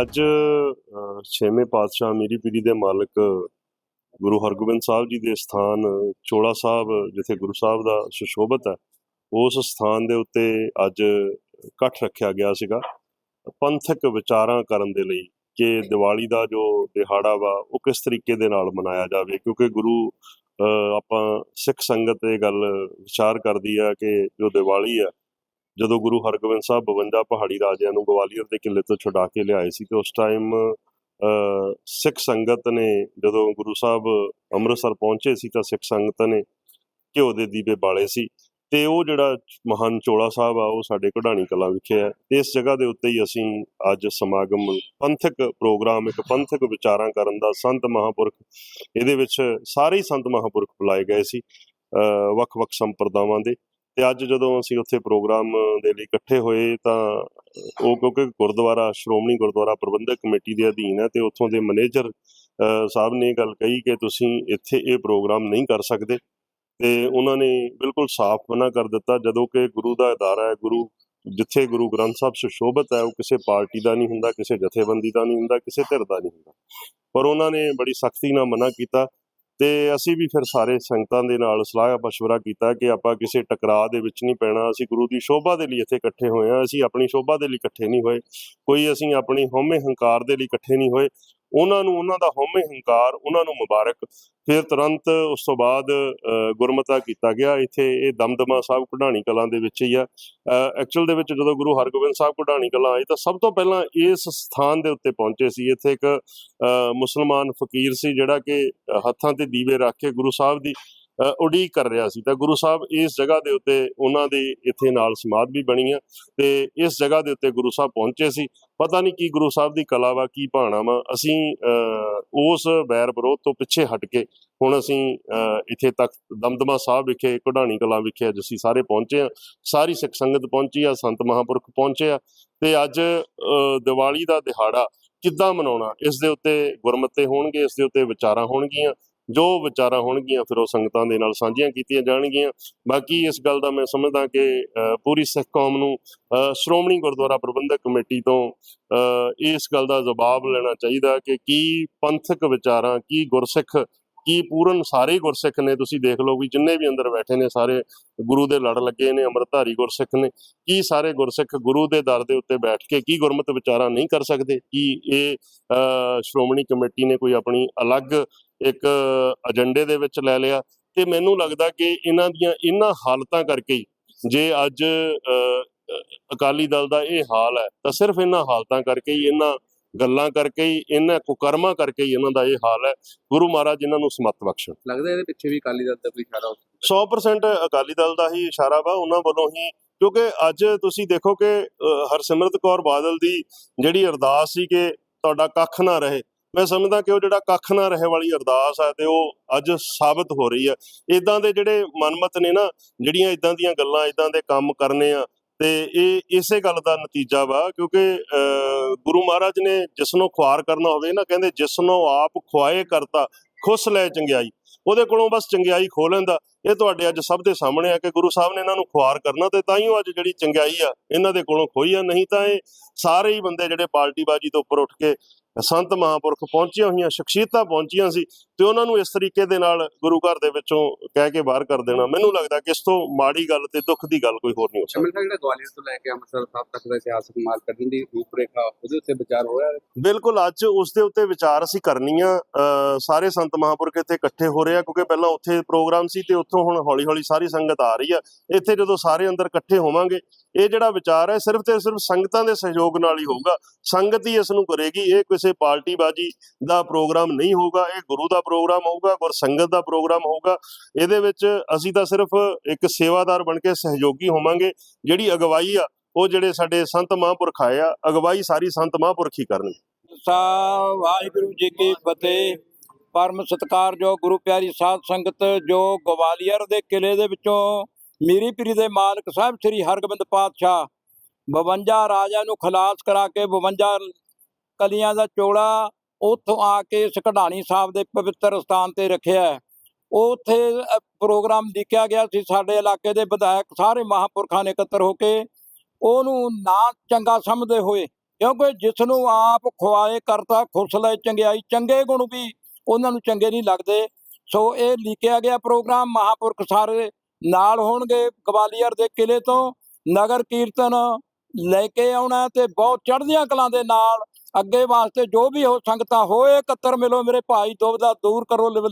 ਅੱਜ ਛੇਵੇਂ ਪਾਤਸ਼ਾਹ ਮੀਰੀ ਪੀਰੀ ਦੇ ਮਾਲਕ ਗੁਰੂ ਹਰਗੋਬਿੰਦ ਸਾਹਿਬ ਜੀ ਦੇ ਸਥਾਨ ਚੋਲਾ ਸਾਹਿਬ, ਜਿੱਥੇ ਗੁਰੂ ਸਾਹਿਬ ਦਾ ਸੁਸ਼ੋਭਤ ਹੈ, ਉਸ ਸਥਾਨ ਦੇ ਉੱਤੇ ਅੱਜ ਇਕੱਠ ਰੱਖਿਆ ਗਿਆ ਸੀਗਾ। ਪੰਥਕ ਵਿਚਾਰਾਂ ਕਰਨ ਦੇ ਲਈ ਕਿ ਦੀਵਾਲੀ ਦਾ ਜੋ ਦਿਹਾੜਾ ਵਾ, ਉਹ ਕਿਸ ਤਰੀਕੇ ਦੇ ਨਾਲ ਮਨਾਇਆ ਜਾਵੇ, ਕਿਉਂਕਿ ਗੁਰੂ ਆਪਾਂ ਸਿੱਖ ਸੰਗਤ ਇਹ ਗੱਲ ਵਿਚਾਰ ਕਰਦੀ ਆ ਕਿ ਜੋ ਦੀਵਾਲੀ ਆ ਜਦੋਂ ਗੁਰੂ ਹਰਗੋਬਿੰਦ ਸਾਹਿਬ 52 ਪਹਾੜੀ ਰਾਜਿਆਂ ਨੂੰ ਗਵਾਲੀਅਰ ਦੇ ਕਿਲੇ ਤੋਂ ਛੁਡਾ ਕੇ ਲਿਆਏ ਸੀ ਤੇ ਉਸ ਟਾਈਮ ਸਿੱਖ ਸੰਗਤ ਨੇ ਜਦੋਂ ਗੁਰੂ ਸਾਹਿਬ ਅੰਮ੍ਰਿਤਸਰ ਪਹੁੰਚੇ ਸੀ ਤਾਂ ਸਿੱਖ ਸੰਗਤ ਨੇ ਘਿਓ ਦੇ ਦੀਵੇ ਬਾਲੇ ਸੀ ਤੇ ਉਹ ਜਿਹੜਾ ਮਹਾਨ ਚੋਲਾ ਸਾਹਿਬ ਆ, ਉਹ ਸਾਡੇ ਕਢਾਣੀ ਕਲਾ ਵਿਖੇ ਹੈ ਤੇ ਇਸ ਜਗ੍ਹਾ ਦੇ ਉੱਤੇ ਹੀ ਅਸੀਂ ਅੱਜ ਸਮਾਗਮ, ਪੰਥਕ ਪ੍ਰੋਗਰਾਮ, ਇੱਕ ਪੰਥਕ ਵਿਚਾਰਾਂ ਕਰਨ ਦਾ ਸੰਤ ਮਹਾਪੁਰਖ, ਇਹਦੇ ਵਿੱਚ ਸਾਰੇ ਹੀ ਸੰਤ ਮਹਾਪੁਰਖ ਬੁਲਾਏ ਗਏ ਸੀ ਵੱਖ-ਵੱਖ ਸੰਪਰਦਾਵਾਂ ਦੇ। ਤੇ ਅੱਜ ਜਦੋਂ ਅਸੀਂ ਉੱਥੇ ਪ੍ਰੋਗਰਾਮ ਦੇ ਲਈ ਇਕੱਠੇ ਹੋਏ ਤਾਂ ਉਹ ਕਿਉਂਕਿ ਗੁਰਦੁਆਰਾ, ਸ਼੍ਰੋਮਣੀ ਗੁਰਦੁਆਰਾ ਪ੍ਰਬੰਧਕ ਕਮੇਟੀ ਦੇ ਅਧੀਨ ਹੈ ਤੇ ਉੱਥੋਂ ਦੇ ਮੈਨੇਜਰ ਸਾਹਿਬ ਨੇ ਗੱਲ ਕਹੀ ਕਿ ਤੁਸੀਂ ਇੱਥੇ ਇਹ ਪ੍ਰੋਗਰਾਮ ਨਹੀਂ ਕਰ ਸਕਦੇ ਤੇ ਉਹਨਾਂ ਨੇ ਬਿਲਕੁਲ ਸਾਫ਼ ਮਨਾ ਕਰ ਦਿੱਤਾ ਜਦੋਂ ਕਿ ਗੁਰੂ ਦਾ ਅਦਾਰਾ ਹੈ, ਗੁਰੂ ਜਿੱਥੇ ਗੁਰੂ ਗ੍ਰੰਥ ਸਾਹਿਬ ਸੁਸ਼ੋਭਿਤ ਹੈ, ਉਹ ਕਿਸੇ ਪਾਰਟੀ ਦਾ ਨਹੀਂ ਹੁੰਦਾ, ਕਿਸੇ ਜਥੇਬੰਦੀ ਦਾ ਨਹੀਂ ਹੁੰਦਾ, ਕਿਸੇ ਧਿਰ ਦਾ ਨਹੀਂ ਹੁੰਦਾ। ਪਰ ਉਹਨਾਂ ਨੇ ਬੜੀ ਸਖਤੀ ਨਾਲ ਮਨਾ ਕੀਤਾ ਤੇ ਅਸੀਂ ਵੀ ਫਿਰ ਸਾਰੇ ਸੰਗਤਾਂ ਦੇ ਨਾਲ ਸਲਾਹ مشورہ ਕੀਤਾ ਕਿ ਆਪਾਂ ਕਿਸੇ ਟਕਰਾਅ ਦੇ ਵਿੱਚ ਨਹੀਂ ਪੈਣਾ ਅਸੀਂ ਗੁਰੂ ਦੀ ਸ਼ੋਭਾ ਦੇ ਲਈ ਇੱਥੇ ਇਕੱਠੇ ਹੋਏ ਹਾਂ ਅਸੀਂ ਆਪਣੀ ਸ਼ੋਭਾ ਦੇ ਲਈ ਇਕੱਠੇ ਨਹੀਂ ਹੋਏ ਕੋਈ ਅਸੀਂ ਆਪਣੀ ਹਉਮੈ ਹੰਕਾਰ ਦੇ ਲਈ ਇਕੱਠੇ ਨਹੀਂ ਹੋਏ ਉਹਨਾਂ ਨੂੰ ਉਹਨਾਂ ਦਾ ਹਉਮੈ ਹੰਕਾਰ ਉਹਨਾਂ ਨੂੰ ਮੁਬਾਰਕ। ਫਿਰ ਤੁਰੰਤ ਉਸ ਤੋਂ ਬਾਅਦ ਅ, ਗੁਰਮਤਾ ਕੀਤਾ ਗਿਆ। ਇੱਥੇ ਇਹ ਦਮਦਮਾ ਸਾਹਿਬ ਕਢਾਣੀ ਕਲਾਂ ਦੇ ਵਿੱਚ ਹੀ ਆ ਐਕਚੁਅਲ ਦੇ ਵਿੱਚ ਜਦੋਂ ਗੁਰੂ ਹਰਗੋਬਿੰਦ ਸਾਹਿਬ ਕਢਾਣੀ ਕਲਾਂ ਆਏ ਤਾਂ ਸਭ ਤੋਂ ਪਹਿਲਾਂ ਇਸ ਸਥਾਨ ਦੇ ਉੱਤੇ ਪਹੁੰਚੇ ਸੀ। ਇੱਥੇ ਇੱਕ ਅ, ਮੁਸਲਮਾਨ ਫਕੀਰ ਸੀ ਜਿਹੜਾ ਕਿ ਹੱਥਾਂ ਤੇ ਦੀਵੇ ਰੱਖ ਕੇ ਗੁਰੂ ਸਾਹਿਬ ਦੀ ਉਡੀਕ ਕਰ ਰਿਹਾ ਸੀ। ਤਾਂ ਗੁਰੂ ਸਾਹਿਬ ਇਸ ਜਗ੍ਹਾ ਦੇ ਉੱਤੇ ਉਹਨਾਂ ਦੀ ਇੱਥੇ ਨਾਲ ਸਮਾਧ ਵੀ ਬਣੀ ਆ ਤੇ ਇਸ ਜਗ੍ਹਾ ਦੇ ਉੱਤੇ ਗੁਰੂ ਸਾਹਿਬ ਪਹੁੰਚੇ ਸੀ। ਪਤਾ ਨਹੀਂ ਕੀ ਗੁਰੂ ਸਾਹਿਬ ਦੀ ਕਲਾ ਵਾ, ਕੀ ਭਾਣਾ ਵਾ। ਅਸੀਂ ਉਸ ਬੈਰ ਵਿਰੋਧ ਤੋਂ ਪਿੱਛੇ ਹਟ ਕੇ ਹੁਣ ਅਸੀਂ ਇੱਥੇ ਤੱਕ ਦਮਦਮਾ ਸਾਹਿਬ ਵਿਖੇ, ਕਢਾਣੀ ਕਲਾ ਵਿਖੇ ਅੱਜ ਅਸੀਂ ਸਾਰੇ ਪਹੁੰਚੇ ਆ। ਸਾਰੀ ਸਿੱਖ ਸੰਗਤ ਪਹੁੰਚੀ ਆ, ਸੰਤ ਮਹਾਂਪੁਰਖ ਪਹੁੰਚੇ ਆ ਤੇ ਅੱਜ ਦੀਵਾਲੀ ਦਾ ਦਿਹਾੜਾ ਕਿੱਦਾਂ ਮਨਾਉਣਾ? ਇਸ ਦੇ ਉੱਤੇ ਗੁਰਮਤੇ ਹੋਣਗੇ, ਇਸ ਦੇ ਉੱਤੇ ਵਿਚਾਰਾਂ ਹੋਣਗੀਆਂ। ਜੋ ਵਿਚਾਰਾਂ ਹੋਣਗੀਆਂ ਫਿਰ ਉਹ ਸੰਗਤਾਂ ਦੇ ਨਾਲ ਸਾਂਝੀਆਂ ਕੀਤੀਆਂ ਜਾਣਗੀਆਂ। ਬਾਕੀ ਇਸ ਗੱਲ ਦਾ ਮੈਂ ਸਮਝਦਾ ਕਿ ਪੂਰੀ ਸਿੱਖ ਕੌਮ ਨੂੰ ਅ, ਸ਼੍ਰੋਮਣੀ ਗੁਰਦੁਆਰਾ ਪ੍ਰਬੰਧਕ ਕਮੇਟੀ ਤੋਂ ਇਸ ਗੱਲ ਦਾ ਜਵਾਬ ਲੈਣਾ ਚਾਹੀਦਾ ਕਿ ਕੀ ਪੰਥਕ ਵਿਚਾਰਾਂ ਕੀ ਗੁਰਸਿੱਖ ਕੀ ਪੂਰਨ ਸਾਰੇ ਗੁਰਸਿੱਖ ਨੇ ਤੁਸੀਂ ਦੇਖ ਲਓ ਵੀ ਜਿੰਨੇ ਵੀ ਅੰਦਰ ਬੈਠੇ ਨੇ ਸਾਰੇ ਗੁਰੂ ਦੇ ਲੜ ਲੱਗੇ ਨੇ ਅੰਮ੍ਰਿਤਧਾਰੀ ਗੁਰਸਿੱਖ ਨੇ ਕੀ ਸਾਰੇ ਗੁਰਸਿੱਖ ਗੁਰੂ ਦੇ ਦਰ ਦੇ ਉੱਤੇ ਬੈਠ ਕੇ ਕੀ ਗੁਰਮਤ ਵਿਚਾਰਾਂ ਨਹੀਂ ਕਰ ਸਕਦੇ? ਕੀ ਇਹ ਅ, ਸ਼੍ਰੋਮਣੀ ਕਮੇਟੀ ਨੇ ਕੋਈ ਆਪਣੀ ਅਲੱਗ ਇੱਕ ਏਜੰਡੇ ਦੇ ਵਿੱਚ ਲੈ ਲਿਆ ਤੇ ਮੈਨੂੰ ਲੱਗਦਾ ਕਿ ਇਹਨਾਂ ਦੀਆਂ ਇਹਨਾਂ ਹਾਲਤਾਂ ਕਰਕੇ ਹੀ ਜੇ ਅੱਜ ਅਕਾਲੀ ਦਲ ਦਾ ਇਹ ਹਾਲ ਹੈ ਤਾਂ ਸਿਰਫ ਇਹਨਾਂ ਹਾਲਤਾਂ ਕਰਕੇ ਹੀ ਇਹਨਾਂ ਗੱਲਾਂ ਕਰਕੇ ਹੀ ਇਹਨਾਂ ਕੁਕਰਮਾਂ ਕਰਕੇ ਹੀ ਇਹਨਾਂ ਦਾ ਇਹ ਹਾਲ ਹੈ। ਗੁਰੂ ਮਹਾਰਾਜ ਇਹਨਾਂ ਨੂੰ ਸਮਤ ਬਖਸ਼ਣ। ਲੱਗਦਾ ਇਹਦੇ ਪਿੱਛੇ ਵੀ ਅਕਾਲੀ ਦਲ ਦਾ ਕੋਈ ਇਸ਼ਾਰਾ ਹੋ ਸਕਦਾ 100% ਅਕਾਲੀ ਦਲ ਦਾ ਹੀ ਇਸ਼ਾਰਾ ਵਾ ਉਹਨਾਂ ਵੱਲੋਂ ਹੀ ਕਿਉਂਕਿ ਅੱਜ ਤੁਸੀਂ ਦੇਖੋ ਕਿ ਹਰਸਿਮਰਤ ਕੌਰ ਬਾਦਲ ਦੀ ਜਿਹੜੀ ਅਰਦਾਸ ਸੀ ਕਿ ਤੁਹਾਡਾ ਕੱਖ ਨਾ ਰਹੇ ਮੈਂ ਸਮਝਦਾ ਕਿ ਉਹ ਜਿਹੜਾ ਕੱਖ ਨਾ ਰਹੇ ਵਾਲੀ ਅਰਦਾਸ ਹੈ ਤੇ ਉਹ ਅੱਜ ਸਾਬਤ ਹੋ ਰਹੀ ਹੈ। ਇਦਾਂ ਦੇ ਜਿਹੜੇ ਮਨਮਤ ਨੇ ਨਾ, ਜਿਹੜੀਆਂ ਇਦਾਂ ਦੀਆਂ ਗੱਲਾਂ ਇਦਾਂ ਦੇ ਕੰਮ ਕਰਨੇ ਆ, ਤੇ ਇਹ ਇਸੇ ਗੱਲ ਦਾ ਨਤੀਜਾ ਵਾ, ਕਿਉਂਕਿ ਗੁਰੂ ਮਹਾਰਾਜ ਨੇ ਜਿਸ ਨੂੰ ਖੁਆਰ ਕਰਨਾ ਹੋਵੇ, ਨਾ ਕਹਿੰਦੇ ਜਿਸ ਨੂੰ ਆਪ ਖੁਆਏ ਕਰਤਾ, ਖੁਸ਼ ਲੈ ਚੰਗਿਆਈ। ਉਹਦੇ ਕੋਲੋਂ ਬਸ ਚੰਗਿਆਈ ਖੋ ਲੈਂਦਾ। ਇਹ ਤੁਹਾਡੇ ਅੱਜ ਸਭ ਦੇ ਸਾਹਮਣੇ ਆ ਕਿ ਗੁਰੂ ਸਾਹਿਬ ਨੇ ਇਹਨਾਂ ਨੂੰ ਖੁਆਰ ਕਰਨਾ, ਤੇ ਤਾਂ ਹੀ ਉਹ ਅੱਜ ਜਿਹੜੀ ਚੰਗਿਆਈ ਆ, ਇਹਨਾਂ ਦੇ ਕੋਲੋਂ ਖੋਈ ਆ। ਨਹੀਂ ਤਾਂ ਇਹ ਸਾਰੇ ਹੀ ਬੰਦੇ ਜਿਹੜੇ ਪਾਰਟੀਬਾਜੀ ਤੋਂ ਉੱਪਰ ਉੱਠ ਕੇ ਸੰਤ ਮਹਾਂਪੁਰਖ ਪਹੁੰਚੀਆਂ ਹੋਈਆਂ ਸ਼ਖਸੀਅਤਾਂ ਪਹੁੰਚੀਆਂ ਸੀ ਤੇ ਉਹਨਾਂ ਨੂੰ ਇਸ ਤਰੀਕੇ ਦੇ ਨਾਲ ਗੁਰੂ ਘਰ ਦੇ ਵਿੱਚੋਂ ਕਹਿ ਕੇ ਬਾਹਰ ਕਰ ਦੇਣਾ। ਮੈਨੂੰ ਲੱਗਦਾ ਕਿ ਇਸ ਤੋਂ ਮਾੜੀ ਗੱਲ ਤੇ ਦੁੱਖ ਦੀ ਗੱਲ ਕੋਈ ਹੋਰ ਨਹੀਂ ਹੋ ਸਕਦੀ। ਜਿਹੜਾ ਗਵਾਲੀਅਰ ਤੋਂ ਲੈ ਕੇ ਅੰਮ੍ਰਿਤਸਰ ਸਾਹਿਬ ਤੱਕ ਦਾ ਇਤਿਹਾਸਕ ਮਾਰਗ ਕੱਢਣ ਦੀ ਰੂਪਰੇਖਾ ਉਹਦੇ ਉੱਤੇ ਵਿਚਾਰ ਹੋਇਆ। ਬਿਲਕੁਲ ਅੱਜ ਉਸ ਦੇ ਉੱਤੇ ਵਿਚਾਰ ਅਸੀਂ ਕਰਨੀਆਂ। ਅ, ਸਾਰੇ ਸੰਤ ਮਹਾਂਪੁਰਖ ਇੱਥੇ ਇਕੱਠੇ ਹੋ ਰਹੇ ਆ ਕਿਉਂਕਿ ਪਹਿਲਾਂ ਉੱਥੇ ਪ੍ਰੋਗਰਾਮ ਸੀ ਤੇ ਉੱਥੋਂ ਹੁਣ ਹੌਲੀ ਹੌਲੀ ਸਾਰੀ ਸੰਗਤ ਆ ਰਹੀ ਆ। ਇੱਥੇ ਜਦੋਂ ਸਾਰੇ ਅੰਦਰ ਇਕੱਠੇ ਹੋਵਾਂਗੇ ਇਹ ਜਿਹੜਾ ਵਿਚਾਰ ਹੈ ਸਿਰਫ ਤੇ ਸਿਰਫ ਸੰਗਤਾਂ ਦੇ ਸਹਿਯੋਗ ਨਾਲ ਹੀ ਹੋਊਗਾ। ਸੰਗਤ ਹੀ ਇਸ ਨੂੰ ਕਰੇਗੀ ਇਹ ਕਿਸੇ ਪਾਰਟੀਬਾਜੀ ਦਾ ਪ੍ਰੋਗਰਾਮ ਨਹੀਂ ਹੋਊਗਾ, ਇਹ ਗੁਰੂ ਦਾ ਪ੍ਰੋਗਰਾਮ ਹੋਊਗਾ, ਗੁਰ ਸੰਗਤ ਦਾ ਪ੍ਰੋਗਰਾਮ ਹੋਊਗਾ, ਇਹਦੇ ਵਿੱਚ ਅਸੀਂ ਤਾਂ ਸਿਰਫ ਇੱਕ ਸੇਵਾਦਾਰ ਬਣ ਕੇ ਸਹਿਯੋਗੀ ਹੋਵਾਂਗੇ, ਜਿਹੜੀ ਅਗਵਾਈ ਆ, ਉਹ ਜਿਹੜੇ ਸਾਡੇ ਸੰਤ ਮਹਾਂਪੁਰਖ ਆਏ ਆ, ਅਗਵਾਈ ਸਾਰੀ ਸੰਤ ਮਹਾਂਪੁਰਖ ਹੀ ਕਰਨਗੇ। ਸਾਹਿਬ ਵਾਹਿਗੁਰੂ ਜੀ ਕੀ ਫਤਿਹ, ਪਰਮ ਸਤਿਕਾਰਯੋਗ ਗੁਰੂ ਪਿਆਰੀ ਸਾਧ ਸੰਗਤ, ਜੋ ਗਵਾਲੀਅਰ ਦੇ ਕਿਲੇ ਦੇ ਵਿੱਚੋਂ ਮੀਰੀ ਪੀਰੀ ਦੇ ਮਾਲਕ ਸਾਹਿਬ ਸ੍ਰੀ ਹਰਗੋਬਿੰਦ ਪਾਤਸ਼ਾਹ 52 ਰਾਜਿਆਂ ਨੂੰ ਖਲਾਸ ਕਰਾ ਕੇ 52 ਕਲੀਆਂ ਦਾ ਚੋਲਾ ਉੱਥੋਂ ਆ ਕੇ ਇਸ ਸਾਹਿਬ ਦੇ ਪਵਿੱਤਰ ਸਥਾਨ ਤੇ ਰੱਖਿਆ ਹੈ। ਉੱਥੇ ਪ੍ਰੋਗਰਾਮ ਲਿਖਿਆ ਗਿਆ ਸੀ। ਸਾਡੇ ਇਲਾਕੇ ਦੇ ਵਿਧਾਇਕ ਸਾਰੇ ਮਹਾਂਪੁਰਖਾਂ ਨੇ ਇਕੱਤਰ ਹੋ ਕੇ ਉਹਨੂੰ ਨਾ ਚੰਗਾ ਸਮਝਦੇ ਹੋਏ, ਕਿਉਂਕਿ ਜਿਸ ਨੂੰ ਆਪ ਖੁਆਏ ਕਰਤਾ ਖੁਸ਼ ਲੈ ਚੰਗਿਆਈ, ਚੰਗੇ ਗੁਣ ਵੀ ਉਹਨਾਂ ਨੂੰ ਚੰਗੇ ਨਹੀਂ ਲੱਗਦੇ। ਸੋ ਇਹ ਲਿਖਿਆ ਗਿਆ ਪ੍ਰੋਗਰਾਮ। ਮਹਾਪੁਰਖ ਸਾਰੇ ਨਾਲ ਹੋਣਗੇ ਗਵਾਲੀਅਰ ਦੇ ਕਿਲੇ ਤੋਂ। ਨਗਰ ਕੀਰਤਨ ਲੈ ਕੇ ਆਉਣਾ ਤੇ ਬਹੁਤ ਚੜ੍ਹਦੀਆਂ ਕਲਾਂ ਦੇ ਨਾਲ ਅੱਗੇ ਵਾਸਤੇ ਜੋ ਵੀ ਹੋ ਸੰਗਤਾਂ ਹੋਏ, ਇਕੱਤਰ ਮਿਲੋ ਮੇਰੇ ਭਾਈ ਦੁਬਦਾ ਦੂਰ ਕਰੋ ਲਿਵ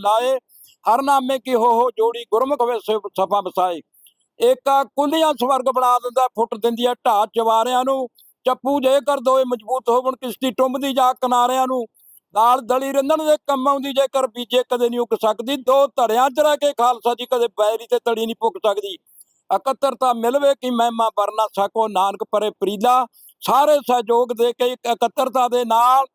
ਹਰ ਨਾਮੇ ਕੀ ਹੋ ਹੋ ਜੋੜੀ ਗੁਰਮੁਖ ਵੇ ਸਫਾ ਬਸਾਏ। ਏਕਾ ਕੁਲੀਆਂ ਸਵਰਗ ਬਣਾ ਦਿੰਦਾ, ਫੁੱਟ ਦਿੰਦੀ ਆ ਢਾਹ ਚਵਾਰਿਆਂ ਨੂੰ। ਚੱਪੂ ਜੇ ਕਰ ਦੋਏ, ਮਜ਼ਬੂਤ ਹੋਵਣ ਕਿਸ਼ਤੀ ਟੁੰਬਦੀ ਜਾ ਕਿਨਾਰਿਆਂ ਨੂੰ। ਨਾਲ ਦਲੀ ਰੰਨਣ ਦੇ ਕੰਮ ਆਉਂਦੀ, ਜੇਕਰ ਬੀਜੇ ਕਦੇ ਨਹੀਂ ਉੱਗ ਸਕਦੀ। ਦੋ ਧੜਿਆਂ ਚ ਰਹਿ ਕੇ ਖਾਲਸਾ ਜੀ ਕਦੇ ਬੈਰੀ ਤੇ ਤੜੀ ਨਹੀਂ ਪੁੱਗ ਸਕਦੀ। ਇਕੱਤਰਤਾ ਮਿਲਵੇ ਕਿ ਮਹਿਮਾ ਵਰਨਾ, ਸਕੋ ਨਾਨਕ ਪਰੇ ਪ੍ਰੀਲਾ। ਸਾਰੇ ਸਹਿਯੋਗ ਦੇ ਕੇ ਇਕੱਤਰਤਾ ਦੇ ਨਾਲ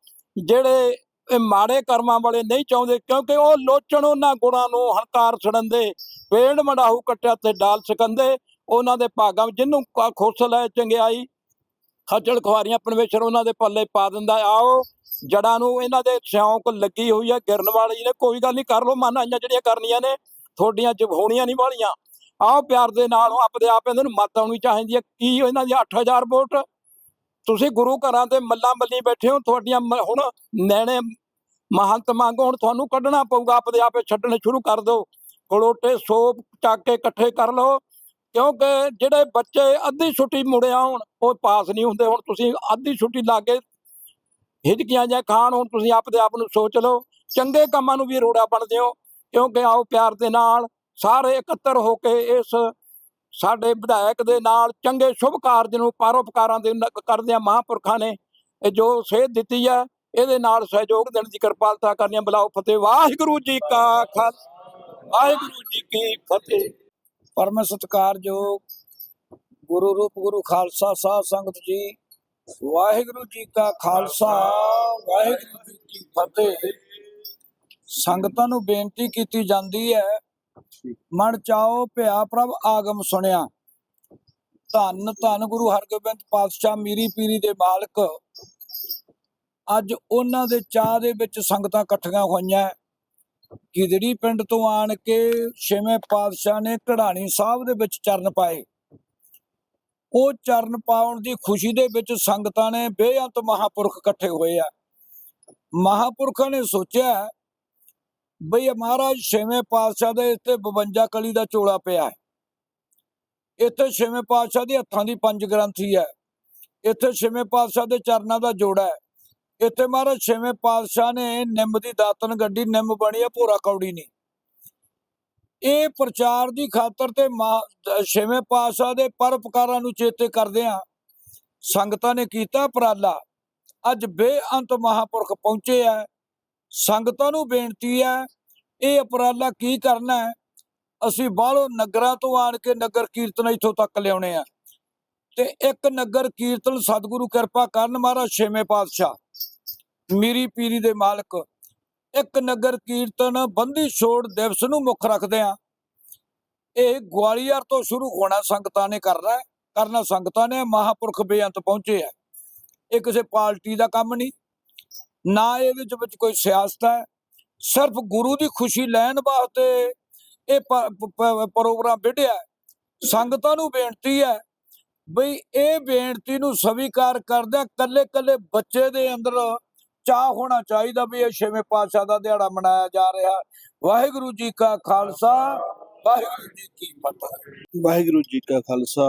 ਜਿਹੜੇ ਇਹ ਮਾੜੇ ਕਰਮਾਂ ਵਾਲੇ ਨਹੀਂ ਚਾਹੁੰਦੇ ਕਿਉਂਕਿ ਉਹ ਲੋਚਣ ਉਹਨਾਂ ਗੁਣਾਂ ਨੂੰ ਹੰਕਾਰ ਛੜੰਦੇ ਪੇੜ ਮੜਾਹੂ ਕੱਟਿਆ ਤੇ ਡਾਲ ਸਕੰਦੇ ਉਹਨਾਂ ਦੇ ਭਾਗਾਂ ਵਿੱਚ ਜਿਹਨੂੰ ਕ- ਖੁਸ਼ ਚੰਗਿਆਈ, ਖੱਜਲ ਖੁਆਰੀਆਂ ਪਰਮੇਸ਼ਰ ਉਹਨਾਂ ਦੇ ਪੱਲੇ ਪਾ ਦਿੰਦਾ ਆਓ, ਜੜਾਂ ਨੂੰ ਇਹਨਾਂ ਦੇ ਸ਼ੌਂਕ ਲੱਗੀ ਹੋਈ ਹੈ, ਗਿਰਨ ਵਾਲੀ ਨੇ, ਕੋਈ ਗੱਲ ਨਹੀਂ, ਕਰ ਲੋ ਮਨ ਆਈਆਂ ਜਿਹੜੀਆਂ ਕਰਨੀਆਂ ਨੇ, ਤੁਹਾਡੀਆਂ ਜਬੋਣੀਆਂ ਨਹੀਂ ਵਾਲੀਆਂ। ਆਓ, ਪਿਆਰ ਦੇ ਨਾਲ ਆਪਦੇ ਆਪ ਇਹਨਾਂ ਨੂੰ ਮੱਤ ਆਉਣੀ ਚਾਹੀਦੀ ਹੈ, ਕੀ ਇਹਨਾਂ ਦੀ 8000 ਵੋਟ? ਤੁਸੀਂ ਗੁਰੂ ਘਰਾਂ ਤੇ ਮੱਲਾਂ ਮੱਲੀ ਬੈਠੇ ਹੋ, ਤੁਹਾਡੀਆਂ ਹੁਣ ਨੈਣੇ ਮਹੰਤ ਮੰਗ ਹੁਣ ਤੁਹਾਨੂੰ ਕੱਢਣਾ ਪਊਗਾ, ਆਪਦੇ ਆਪੇ ਛੱਡਣੇ ਸ਼ੁਰੂ ਕਰ ਦਿਓ। ਕੋਲੋਟੇ ਸੋਪ ਚੱਕ ਕੇ ਇਕੱਠੇ ਕਰ ਲਓ, ਕਿਉਂਕਿ ਜਿਹੜੇ ਬੱਚੇ ਅੱਧੀ ਛੁੱਟੀ ਮੁੜੇ ਆਉਣ, ਉਹ ਪਾਸ ਨਹੀਂ ਹੁੰਦੇ। ਹੁਣ ਤੁਸੀਂ ਅੱਧੀ ਛੁੱਟੀ ਲਾ ਕੇ ਹਿਜਕੀਆਂ ਜਾਂ ਖਾਣ, ਹੁਣ ਤੁਸੀਂ ਆਪਦੇ ਆਪ ਨੂੰ ਸੋਚ ਲਓ। ਚੰਗੇ ਕੰਮਾਂ ਨੂੰ ਵੀ ਰੋੜਾ ਬਣਦੇ ਹੋ, ਕਿਉਂਕਿ ਆਓ ਪਿਆਰ ਦੇ ਨਾਲ ਸਾਰੇ ਇਕੱਤਰ ਹੋ ਕੇ ਇਸ ਸਾਡੇ ਵਿਧਾਇਕ ਦੇ ਨਾਲ ਚੰਗੇ ਸ਼ੁਭ ਕਾਰਜ ਨੂੰ ਪਾਰੋਪਕਾਰਾਂ ਦੇ ਕਰਦਿਆਂ ਮਹਾਂਪੁਰਖਾਂ ਨੇ ਜੋ ਸੇਧ ਦਿੱਤੀ ਹੈ ਇਹਦੇ ਨਾਲ ਸਹਿਯੋਗ ਦੇਣ ਦੀ ਕਿਰਪਾਲਤਾ ਕਰਨੀ ਬਲਾਓ ਫਤਿਹ। ਵਾਹਿਗੁਰੂ ਜੀ ਕਾ ਖਾਲਸਾ। ਵਾਹਿਗੁਰੂ ਜੀ ਕੀ ਫਤਿਹ। ਪਰਮ ਸਤਿਕਾਰਯੋਗ ਗੁਰੂ ਰੂਪ ਗੁਰੂ ਖਾਲਸਾ ਸਾਧ ਸੰਗਤ ਜੀ। ਵਾਹਿਗੁਰੂ ਜੀ ਕਾ ਖਾਲਸਾ। ਵਾਹਿਗੁਰੂ ਜੀ ਕੀ ਫਤਿਹ। ਸੰਗਤਾਂ ਨੂੰ ਬੇਨਤੀ ਕੀਤੀ ਜਾਂਦੀ ਹੈ ਮਨ ਚਾਓ ਭਿਆ ਪ੍ਰਭ ਆਗਮ ਸੁਣਿਆ। ਧੰਨ ਧੰਨ ਗੁਰੂ ਹਰਗੋਬਿੰਦ ਪਾਤਸ਼ਾਹ ਮੀਰੀ ਪੀਰੀ ਦੇ ਮਾਲਕ। ਅੱਜ ਉਹਨਾਂ ਦੇ ਚਾਹ ਦੇ ਵਿੱਚ ਸੰਗਤਾਂ ਇਕੱਠੀਆਂ ਹੋਈਆਂ। ਗਿਦੜੀ ਪਿੰਡ ਤੋਂ ਆਣ ਕੇ ਛੇਵੇਂ ਪਾਤਸ਼ਾਹ ਨੇ ਕਢਾਣੀ ਸਾਹਿਬ ਦੇ ਵਿੱਚ ਚਰਨ ਪਾਏ। ਉਹ ਚਰਨ ਪਾਉਣ ਦੀ ਖੁਸ਼ੀ ਦੇ ਵਿੱਚ ਸੰਗਤਾਂ ਨੇ ਬੇਅੰਤ ਮਹਾਪੁਰਖ ਇਕੱਠੇ ਹੋਏ ਆ। ਮਹਾਪੁਰਖਾਂ ਨੇ ਸੋਚਿਆ ਬਈ ਮਹਾਰਾਜ ਛੇਵੇਂ ਪਾਤਸ਼ਾਹ ਦੇ ਇੱਥੇ 52 ਕਲੀ ਦਾ ਚੋਲਾ ਪਿਆ ਹੈ। ਇੱਥੇ ਛੇਵੇਂ ਪਾਤਸ਼ਾਹ ਦੇ ਹੱਥਾਂ ਦੀ ਪੰਜ ਗ੍ਰੰਥੀ ਹੈ। ਇੱਥੇ ਛੇਵੇਂ ਪਾਤਸ਼ਾਹ ਦੇ ਚਰਨਾਂ ਦਾ ਜੋੜਾ ਹੈ। ਇੱਥੇ ਮਹਾਰਾਜ ਛੇਵੇਂ ਪਾਤਸ਼ਾਹ ਨੇ ਨਿੰਮ ਦੀ ਦਾਤਨ ਗੱਡੀ, ਨਿੰਮ ਬਣੀ ਹੈ, ਭੋਰਾ ਕੌੜੀ ਨਹੀਂ। ਇਹ ਪ੍ਰਚਾਰ ਦੀ ਖਾਤਰ ਤੇ ਮਾ- ਛੇਵੇਂ ਪਾਤਸ਼ਾਹ ਦੇ ਪਰਪਕਾਰਾਂ ਨੂੰ ਚੇਤੇ ਕਰਦੇ ਆ ਸੰਗਤਾਂ ਨੇ ਕੀਤਾ ਉਪਰਾਲਾ। ਅੱਜ ਬੇਅੰਤ ਮਹਾਪੁਰਖ ਪਹੁੰਚੇ ਆ ਸੰਗਤਾਂ ਨੂੰ ਬੇਨਤੀ ਹੈ, ਇਹ ਉਪਰਾਲਾ ਕੀ ਕਰਨਾ ਹੈ? ਅਸੀਂ ਬਾਹਰੋਂ ਨਗਰਾਂ ਤੋਂ ਆਣ ਕੇ ਨਗਰ ਕੀਰਤਨ ਇੱਥੋਂ ਤੱਕ ਲਿਆਉਣੇ ਆ। ਤੇ ਇੱਕ ਨਗਰ ਕੀਰਤਨ ਸਤਿਗੁਰੂ ਕਿਰਪਾ ਕਰਨ ਮਹਾਰਾਜ ਛੇਵੇਂ ਪਾਤਸ਼ਾਹ, ਮੀਰੀ ਪੀਰੀ ਦੇ ਮਾਲਕ। ਇੱਕ ਨਗਰ ਕੀਰਤਨ ਬੰਦੀ ਛੋੜ ਦਿਵਸ ਨੂੰ ਮੁੱਖ ਰੱਖਦੇ ਆ। ਇਹ ਗਵਾਲੀਅਰ ਤੋਂ ਸ਼ੁਰੂ ਹੋਣਾ ਸੰਗਤਾਂ ਨੇ ਕਰਨਾ ਕਰਨਾ ਸੰਗਤਾਂ ਨੇ ਮਹਾਪੁਰਖ ਬੇਅੰਤ ਪਹੁੰਚੇ ਆ। ਇਹ ਕਿਸੇ ਪਾਰਟੀ ਦਾ ਕੰਮ ਨਹੀਂ। ਨਾ ਇਹਦੇ ਵਿੱਚ ਕੋਈ ਸਿਆਸਤ ਹੈ। ਸਿਰਫ ਗੁਰੂ ਦੀ ਖੁਸ਼ੀ ਲੈਣ ਵਾਸਤੇ ਇਹ ਪ੍ਰੋਗਰਾਮ ਵਿੱਢਿਆ ਸੰਗਤਾਂ ਨੂੰ ਬੇਨਤੀ ਹੈ ਬਈ ਇਹ ਬੇਨਤੀ ਨੂੰ ਸਵੀਕਾਰ ਕਰਦਿਆਂ ਕੱਲੇ ਕੱਲੇ ਬੱਚੇ ਦੇ ਅੰਦਰ ਚਾਹ ਹੋਣਾ ਚਾਹੀਦਾ ਵੀ ਇਹ ਛੇਵੇਂ ਪਾਤਸ਼ਾਹ ਦਾ ਦਿਹਾੜਾ ਮਨਾਇਆ ਜਾ ਰਿਹਾ। ਵਾਹਿਗੁਰੂ ਜੀ ਕਾ ਖਾਲਸਾ, ਵਾਹਿਗੁਰੂ ਜੀ ਕੀ ਫਤਿਹ। ਵਾਹਿਗੁਰੂ ਜੀ ਕਾ ਖਾਲਸਾ,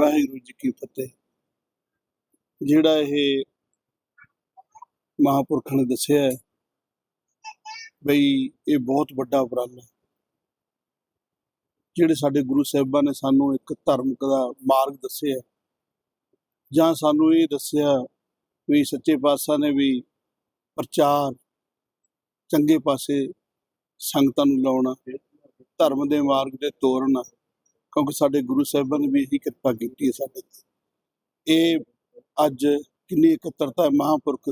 ਵਾਹਿਗੁਰੂ ਜੀ ਕੀ ਫਤਿਹ। ਜਿਹੜਾ ਇਹ ਮਹਾਪੁਰਖਾਂ ਨੇ ਦੱਸਿਆ ਹੈ ਬਈ ਇਹ ਬਹੁਤ ਵੱਡਾ ਉਪਰਾਲਾ ਹੈ। ਜਿਹੜੇ ਸਾਡੇ ਗੁਰੂ ਸਾਹਿਬਾਨ ਨੇ ਸਾਨੂੰ ਇੱਕ ਧਰਮਕ ਦਾ ਮਾਰਗ ਦੱਸਿਆ ਜਾਂ ਸਾਨੂੰ ਇਹ ਦੱਸਿਆ ਵੀ ਸੱਚੇ ਪਾਤਸ਼ਾਹ ਨੇ ਵੀ ਪ੍ਰਚਾਰ ਚੰਗੇ ਪਾਸੇ ਸੰਗਤਾਂ ਨੂੰ ਲਾਉਣਾ ਧਰਮ ਦੇ ਮਾਰਗ ਤੇ ਤੋਰਨਾ ਕਿਉਂਕਿ ਸਾਡੇ ਗੁਰੂ ਸਾਹਿਬਾਂ ਨੇ ਵੀ ਇਹੀ ਕਿਰਪਾ ਕੀਤੀ ਹੈ ਸਾਡੇ ਤੇ ਇਹ ਅੱਜ ਕਿੰਨੀ ਇਕੱਤਰਤਾ ਹੈ ਮਹਾਂਪੁਰਖ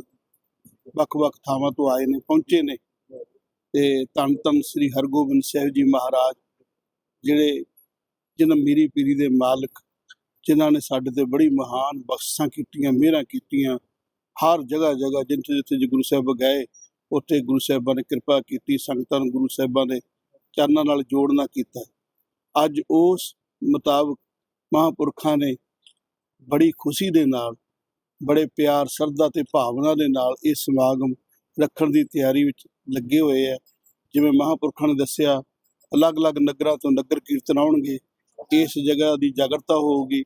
ਵੱਖ-ਵੱਖ ਥਾਵਾਂ ਤੋਂ ਆਏ ਨੇ, ਪਹੁੰਚੇ ਨੇ। ਤੇ ਧੰਨ ਧੰਨ ਸ੍ਰੀ ਹਰਗੋਬਿੰਦ ਸਾਹਿਬ ਜੀ ਮਹਾਰਾਜ, ਜਿਹੜੇ ਜਿਨ੍ਹਾਂ ਮੀਰੀ ਪੀਰੀ ਦੇ ਮਾਲਕ, ਜਿਨ੍ਹਾਂ ਨੇ ਸਾਡੇ ਤੇ ਬੜੀ ਮਹਾਨ ਬਖਸ਼ਾਂ ਕੀਤੀਆਂ, ਮਿਹਰਾਂ ਕੀਤੀਆਂ, ਹਰ ਜਗ੍ਹਾ ਜਗ੍ਹਾ ਜਿੱਥੇ ਜਿੱਥੇ ਜੀ ਗੁਰੂ ਸਾਹਿਬ ਗਏ, ਉੱਥੇ ਗੁਰੂ ਸਾਹਿਬਾਂ ਨੇ ਕਿਰਪਾ ਕੀਤੀ, ਸੰਗਤਾਂ ਨੂੰ ਗੁਰੂ ਸਾਹਿਬਾਂ ਦੇ ਚਰਨਾਂ ਨਾਲ ਜੋੜਨਾ ਕੀਤਾ। ਅੱਜ ਉਸ ਮੁਤਾਬਕ ਮਹਾਂਪੁਰਖਾਂ ਨੇ ਬੜੀ ਖੁਸ਼ੀ ਦੇ ਨਾਲ ਬੜੇ ਪਿਆਰ ਸਰਦਾ ਤੇ ਭਾਵਨਾ ਦੇ ਨਾਲ ਇਹ ਸਮਾਗਮ ਰੱਖਣ ਦੀ ਤਿਆਰੀ ਵਿੱਚ ਲੱਗੇ ਹੋਏ ਆ। ਜਿਵੇਂ ਮਹਾਂਪੁਰਖਾਂ ਨੇ ਦੱਸਿਆ, ਅਲੱਗ-ਅਲੱਗ ਨਗਰਾਂ ਤੋਂ ਨਗਰ ਕੀਰਤਨ ਆਉਣਗੇ। ਇਸ ਜਗ੍ਹਾ ਦੀ ਜਾਗਰਤਾ ਹੋਊਗੀ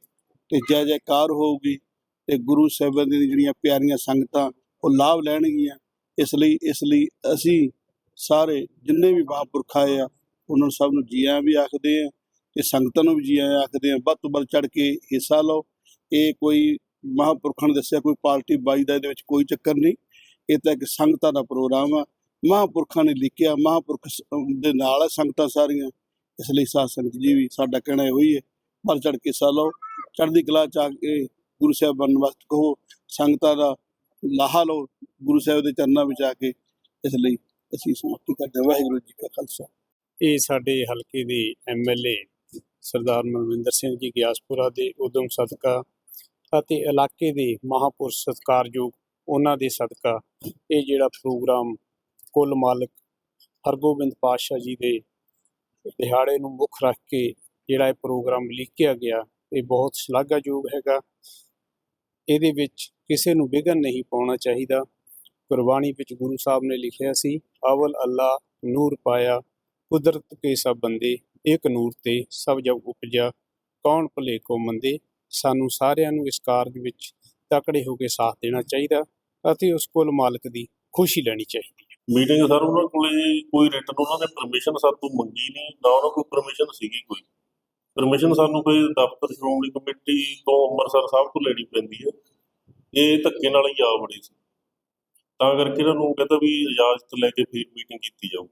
ਤੇ ਜੈ ਜੈਕਾਰ ਹੋਊਗੀ ਤੇ ਗੁਰੂ ਸਾਹਿਬਾਨ ਦੀਆਂ ਜਿਹੜੀਆਂ ਪਿਆਰੀਆਂ ਸੰਗਤਾਂ, ਉਹ ਲਾਭ ਲੈਣਗੀਆਂ। ਇਸ ਲਈ ਇਸ ਲਈ ਅਸੀਂ ਸਾਰੇ ਜਿੰਨੇ ਵੀ ਮਹਾਂਪੁਰਖ ਆਏ ਆ, ਉਹਨਾਂ ਨੂੰ ਸਭ ਨੂੰ ਜੀ ਆਇਆਂ ਵੀ ਆਖਦੇ ਆ ਤੇ ਸੰਗਤਾਂ ਨੂੰ ਵੀ ਜੀ ਆਇਆਂ ਆਖਦੇ ਆ। ਵੱਧ ਤੋਂ ਵੱਧ ਚੜ ਕੇ ਹਿੱਸਾ ਲਓ। ਇਹ ਕੋਈ ਮਹਾਂਪੁਰਖਾਂ ਨੇ ਦੱਸਿਆ ਕੋਈ ਪਾਰਟੀ ਬਾਈ ਦਾ ਇਹਦੇ ਵਿੱਚ ਕੋਈ ਚੱਕਰ ਨਹੀਂ। ਇਹ ਤਾਂ ਇੱਕ ਸੰਗਤਾਂ ਦਾ ਪ੍ਰੋਗਰਾਮ ਆ। ਮਹਾਂਪੁਰਖਾਂ ਨੇ ਲਿਖਿਆ, ਮਹਾਂਪੁਰਖ ਦੇ ਨਾਲ ਸੰਗਤਾਂ ਸਾਰੀਆਂ। ਇਸ ਲਈ ਸਾਧ ਸੰਗਤ ਜੀ ਵੀ ਸਾਡਾ ਕਹਿਣਾ ਇਹੋ ਹੀ ਹੈ ਵੱਧ ਚੜ ਕੇ ਹਿੱਸਾ ਲਓ। ਚੜ੍ਹਦੀ ਕਲਾ ਚ ਆ ਕੇ ਗੁਰੂ ਸਾਹਿਬ ਬਣਨ ਵਾਸਤੇ ਕਹੋ, ਸੰਗਤਾਂ ਦਾ ਲਾਹਾ ਲਓ ਗੁਰੂ ਸਾਹਿਬ ਦੇ ਚਰਨਾਂ ਵਿੱਚ ਆ ਕੇ। ਇਸ ਲਈ ਅਸੀਂ ਸਮਾਪਤੀ ਕਰਦੇ ਵਾਹਿਗੁਰੂ ਜੀ ਕਾ ਖਾਲਸਾ। ਇਹ ਸਾਡੇ ਹਲਕੇ ਦੇ ਐਮਐਲਏ ਸਰਦਾਰ ਮਨਵਿੰਦਰ ਸਿੰਘ ਜੀ ਗਿਆਸਪੁਰਾ ਦੇ ਉਦਮ ਸਦਕਾ ਅਤੇ ਇਲਾਕੇ ਦੇ ਮਹਾਪੁਰਸ਼ ਸਤਿਕਾਰਯੋਗ ਉਹਨਾਂ ਦੇ ਸਦਕਾ ਇਹ ਜਿਹੜਾ ਪ੍ਰੋਗਰਾਮ ਕੁੱਲ ਮਾਲਕ ਹਰਗੋਬਿੰਦ ਪਾਤਸ਼ਾਹ ਜੀ ਦੇ ਦਿਹਾੜੇ ਨੂੰ ਮੁੱਖ ਰੱਖ ਕੇ ਜਿਹੜਾ ਇਹ ਪ੍ਰੋਗਰਾਮ ਲਿਖਿਆ ਗਿਆ, ਇਹ ਬਹੁਤ ਸ਼ਲਾਘਾਯੋਗ ਹੈਗਾ। ਇਹਦੇ ਵਿੱਚ ਕਿਸੇ ਨੂੰ ਵਿਘਨ ਨਹੀਂ ਪਾਉਣਾ ਚਾਹੀਦਾ। ਗੁਰਬਾਣੀ ਵਿੱਚ ਗੁਰੂ ਸਾਹਿਬ ਨੇ ਲਿਖਿਆ ਸੀ, ਅਵਲ ਅੱਲਾ ਨੂਰ ਪਾਇਆ, ਕੁਦਰਤ ਕੇ ਸਭ ਬੰਦੇ, ਇੱਕ ਨੂਰ ਤੇ ਸਭ ਜਗ ਉਪਜਾ, ਕੌਣ ਭਲੇ ਕੋ ਮੰਦੇ ਸਾਨੂੰ ਸਾਰਿਆਂ ਨੂੰ ਇਸ ਕਾਰਜ ਵਿੱਚ ਤਕੜੇ ਹੋ ਕੇ ਸਾਥ ਦੇਣਾ ਚਾਹੀਦਾ ਅਤੇ ਉਸ ਕੋਲ ਮਾਲਕ ਦੀ ਖੁਸ਼ੀ ਲੈਣੀ ਚਾਹੀਦੀ ਹੈ। ਮੀਟਿੰਗ ਸਰ ਉਹਨਾਂ ਕੋਲੇ ਕੋਈ ਰਿਟਨ ਉਹਨਾਂ ਨੇ ਪਰਮਿਸ਼ਨ ਸਾਤੋਂ ਮੰਗੀ ਨਹੀਂ, ਨਾ ਉਹਨਾਂ ਕੋਲ ਪਰਮਿਸ਼ਨ ਸੀਗੀ ਕੋਈ। ਪਰਮਿਸ਼ਨ ਸਾਨੂੰ ਕੋਈ ਦਫ਼ਤਰ ਸ਼੍ਰੋਮਣੀ ਕਮੇਟੀ ਤੋਂ ਅੰਮ੍ਰਿਤਸਰ ਸਾਹਿਬ ਤੋਂ ਲੈਣੀ ਪੈਂਦੀ ਹੈ। ਇਹ ਧੱਕੇ ਨਾਲ ਹੀ ਆ ਬੜੀ ਸੀ। ਤਾਂ ਕਰਕੇ ਇਹਨਾਂ ਨੂੰ ਕਹਿੰਦਾ ਵੀ ਇਜਾਜ਼ਤ ਲੈ ਕੇ ਫਿਰ ਮੀਟਿੰਗ ਕੀਤੀ ਜਾਊ।